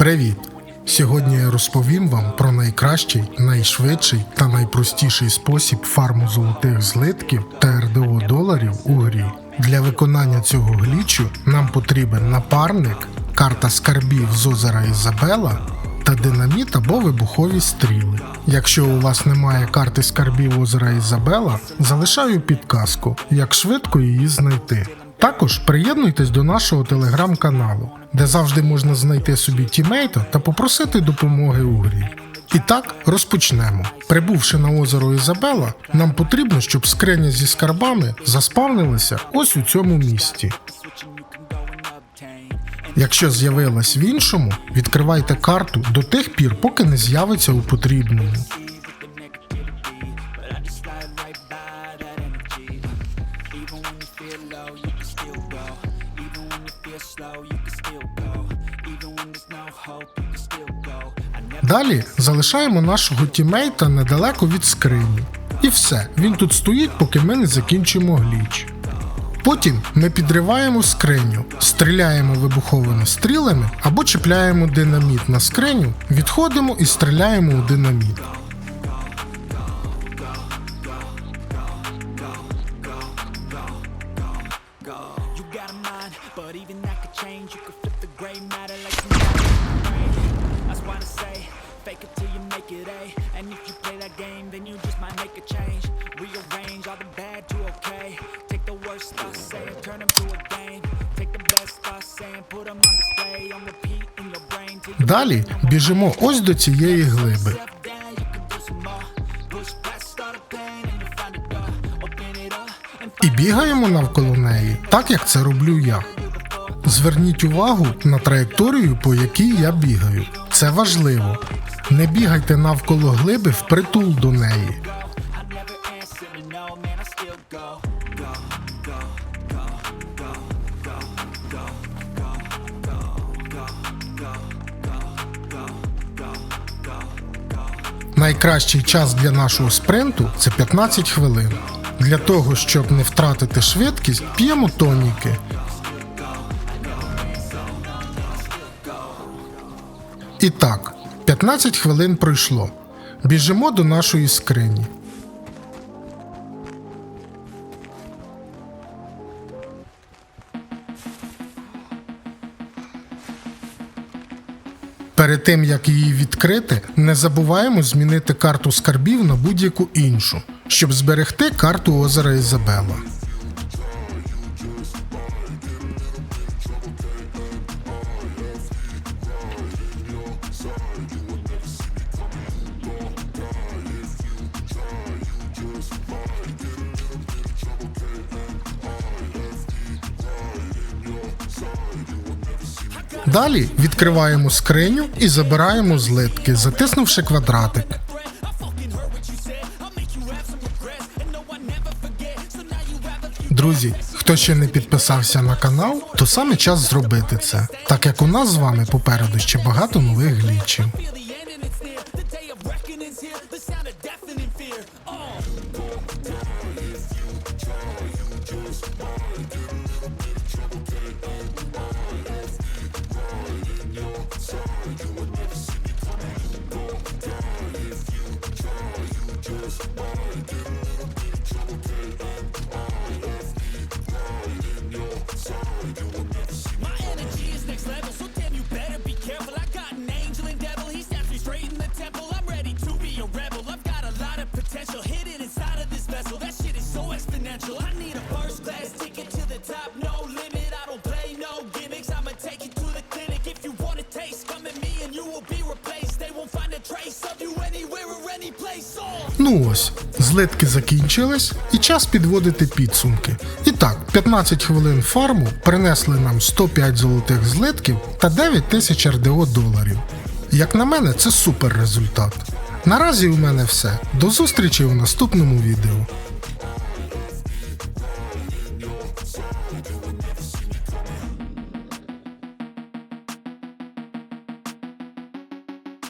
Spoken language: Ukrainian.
Привіт! Сьогодні я розповім вам про найкращий, найшвидший та найпростіший спосіб фарму золотих злитків та РДО доларів у грі. Для виконання цього глічу нам потрібен напарник, карта скарбів з озера Ізабела та динаміт або вибухові стріли. Якщо у вас немає карти скарбів озера Ізабела, залишаю підказку, як швидко її знайти. Також приєднуйтесь до нашого телеграм-каналу, де завжди можна знайти собі тімейта та попросити допомоги у грі. І так, розпочнемо. Прибувши на озеро Ізабела, нам потрібно, щоб скриня зі скарбами заспавнилася ось у цьому місці. Якщо з'явилась в іншому, відкривайте карту до тих пір, поки не з'явиться у потрібному. Далі залишаємо нашого тімейта недалеко від скрині. І все, він тут стоїть, поки ми не закінчимо гліч. Потім ми підриваємо скриню, стріляємо вибуховими стрілами або чіпляємо динаміт на скриню, відходимо і стріляємо у динаміт. You got a mind, but even that could change. You could flip the gray matter like some. That's why I say, fake it till you make it A. And if you play that game, then you just might make a change. Rearrange all the bad to okay. Take the worst thoughts saying, turn them to a game. Take the best thoughts saying, put them on display, on repeat in your brain Далі біжимо ось до цієї глиби. і бігаємо навколо неї, так як це роблю я. Зверніть увагу на траєкторію, по якій я бігаю. Це важливо. Не бігайте навколо глиби впритул до неї. Найкращий час для нашого спринту це 15 хвилин. Для того, щоб не втратити швидкість, п'ємо тоніки. І так, 15 хвилин пройшло. Біжимо до нашої скрині. Перед тим як її відкрити, не забуваємо змінити карту скарбів на будь-яку іншу, щоб зберегти карту озера Ізабела. Далі відкриваємо скриню і забираємо злитки, затиснувши квадратик. Друзі, хто ще не підписався на канал, то саме час зробити це, так як у нас з вами попереду ще багато нових глічів. Ну ось, злетки закінчились і час підводити підсумки. І так, 15 хвилин фарму принесли нам 105 золотих злитків та 9 тисяч РДО доларів. Як на мене, це супер результат. Наразі у мене все. До зустрічі у наступному відео.